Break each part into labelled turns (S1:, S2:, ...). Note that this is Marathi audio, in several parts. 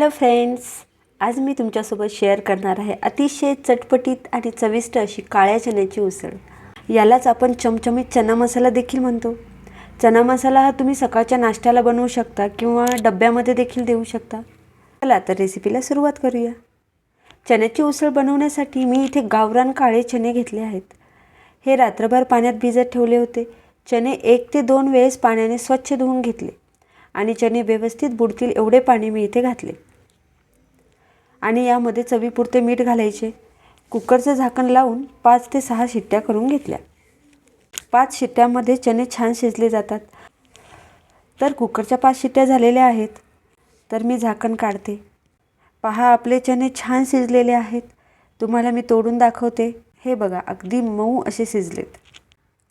S1: हॅलो फ्रेंड्स आज मी तुमच्यासोबत शेअर करणार आहे अतिशय चटपटीत आणि चविष्ट अशी काळ्या चण्याची उसळ. यालाच आपण चमचमीत चना मसाला देखील म्हणतो. चना मसाला हा तुम्ही सकाळच्या नाश्त्याला बनवू शकता किंवा डब्यामध्ये देखील देऊ शकता. चला तर रेसिपीला सुरुवात करूया. चण्याची उसळ बनवण्यासाठी मी इथे गावरान काळे चणे घेतले आहेत. हे रात्रभर पाण्यात भिजत ठेवले होते. चणे एक ते दोन वेळेस पाण्याने स्वच्छ धुवून घेतले आणि चणे व्यवस्थित बुडतील एवढे पाणी मी इथे घातले. आणि यामध्ये चवीपुरते मीठ घालायचे. कुकरचं झाकण लावून पाच ते सहा शिट्ट्या करून घेतल्या. पाच शिट्ट्यामध्ये चणे छान शिजले जातात. तर कुकरच्या पाच शिट्ट्या झालेल्या आहेत. तर मी झाकण काढते. पहा आपले चणे छान शिजलेले आहेत. तुम्हाला मी तोडून दाखवते. हे बघा अगदी मऊ असे शिजलेत.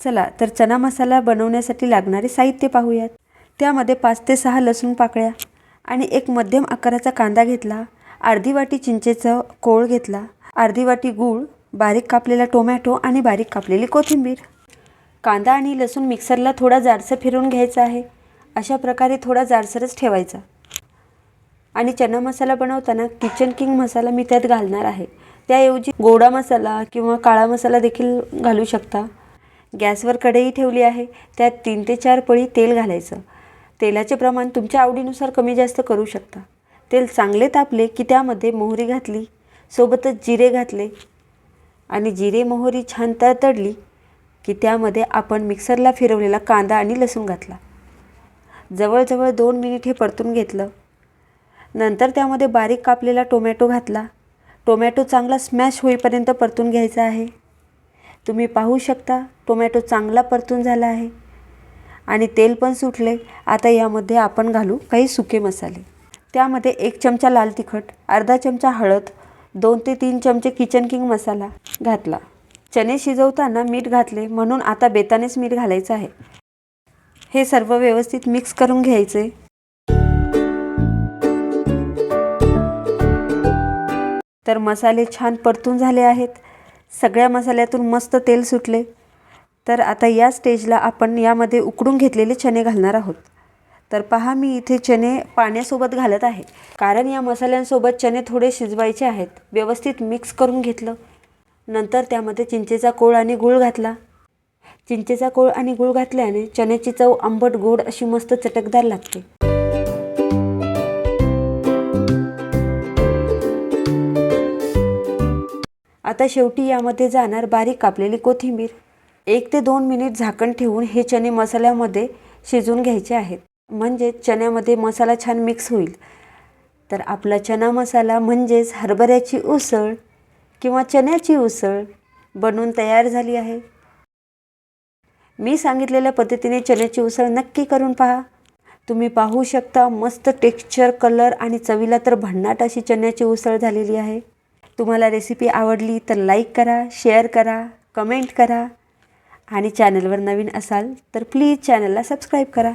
S1: चला तर चना मसाला बनवण्यासाठी लागणारे साहित्य पाहूयात. त्यामध्ये पाच ते सहा लसूण पाकळ्या आणि एक मध्यम आकाराचा कांदा घेतला. अर्धी वाटी चिंचेचं कोळ घेतला. अर्धी वाटी गूळ बारीक कापलेला टोमॅटो आणि बारीक कापलेली कोथिंबीर. कांदा आणि लसूण मिक्सरला थोडा जाडसर फिरवून घ्यायचा आहे. अशा प्रकारे थोडा जाडसरच ठेवायचा. आणि चना मसाला बनवताना किचन किंग मसाला मी त्यात घालणार आहे. त्याऐवजी गोडा मसाला किंवा काळा मसाला देखील घालू शकता. गॅसवर कढई ठेवली आहे. त्यात तीन ते चार पळी तेल घालायचं. तेलाचे प्रमाण तुमच्या आवडीनुसार कमी जास्त करू शकता. तेल चांगले तापले की त्यामध्ये मोहरी घातली. सोबतच जिरे घातले. आणि जिरे मोहरी छान तडतडली की त्यामध्ये आपण मिक्सरला फिरवलेला कांदा आणि लसूण घातला. जवळजवळ दोन मिनिट हे परतून घेतलं. नंतर त्यामध्ये बारीक कापलेला टोमॅटो घातला. टोमॅटो चांगला स्मॅश होईपर्यंत परतून घ्यायचा आहे. तुम्ही पाहू शकता टोमॅटो चांगला परतून झाला आहे. आणि तेल पण सुटले. आता यामध्ये आपण घालू काही सुके मसाले. त्यामध्ये एक चमचा लाल तिखट अर्धा चमचा हळद दोन ते तीन चमचे किचन किंग मसाला घातला. चणे शिजवताना मीठ घातले म्हणून आता बेतानेच मीठ घालायचं आहे. हे सर्व व्यवस्थित मिक्स करून घ्यायचे. तर मसाले छान परतून झाले आहेत. सगळ्या मसाल्यातून मस्त तेल सुटले. तर आता या स्टेजला आपण यामध्ये उकडून घेतलेले चणे घालणार आहोत. तर पहा मी इथे चणे पाण्यासोबत घालत आहे. कारण या मसाल्यांसोबत चणे थोडे शिजवायचे आहेत. व्यवस्थित मिक्स करून घेतलं. नंतर त्यामध्ये चिंचेचा कोळ आणि गूळ घातला. चिंचेचा कोळ आणि गूळ घातल्याने चण्याची चव आंबट गोड अशी मस्त चटकदार लागते. आता शेवटी यामध्ये जाणार बारीक कापलेली कोथिंबीर. एक ते दोन मिनिट झाकण ठेवून हे चणे मसाल्यामध्ये शिजवून घ्यायचे आहेत. म्हणजे चण्यामध्ये मसाला छान मिक्स होईल. तर आपला चना मसाला म्हणजेच हरभऱ्याची उसळ किंवा चण्याची उसळ बनवून तयार झाली आहे. मी सांगितलेल्या पद्धतीने चण्याची उसळ नक्की करून पहा. तुम्ही पाहू शकता मस्त टेक्स्चर कलर आणि चवीला तर भन्नाट अशी चण्याची उसळ झालेली आहे. तुम्हाला रेसिपी आवडली तर लाईक करा शेअर करा कमेंट करा. आणि चॅनलवर नवीन असाल तर प्लीज चॅनलला सबस्क्राईब करा.